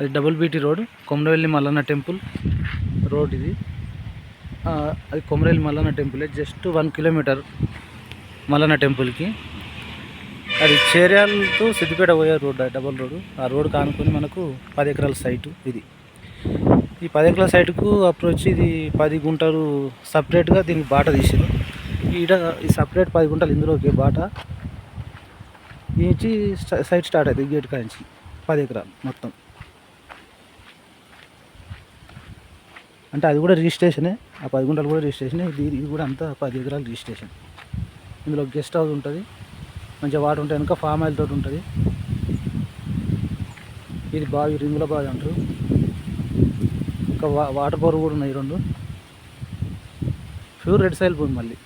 అది double BT road Komaravelli Mallanna temple road ఇది. అది కొమరవెల్లి మల్లన్న టెంపులే. జస్ట్ వన్ కిలోమీటర్ మల్లన్న టెంపుల్కి. అది చేర్యాలతో సిద్దిపేట పోయే రోడ్ డబుల్ రోడ్. ఆ రోడ్ కానుకొని మనకు పది ఎకరాల సైటు ఇది. ఈ పది ఎకరాల సైటుకు అప్రోచ్ ఇది పది గుంటలు సపరేట్గా దీనికి బాట తీసారు ఈడ ఈ సపరేట్ పది గుంటలు ఇందులోకి బాట ఈ సైట్ స్టార్ట్ అవుతుంది గేట్ కాంచి పది ఎకరాలు మొత్తం. అంటే అది కూడా రిజిస్ట్రేషనే ఆ పది గుంటలు కూడా రిజిస్ట్రేషనే ఇది ఇది కూడా అంతా పది ఎకరాలు రిజిస్ట్రేషన్. ఇందులో గెస్ట్ హౌస్ ఉంటుంది మంచిగా వాటర్ ఉంటాయి వెనుక ఫామ్ ఆయిల్ తోటి ఉంటుంది. ఇది బావి రింగుల బావి అంటారు. ఇంకా వా వాటర్ బోర్ కూడా ఉన్నాయి రెండు. ప్యూర్ రెడ్ సైల్ భూమి మళ్ళీ.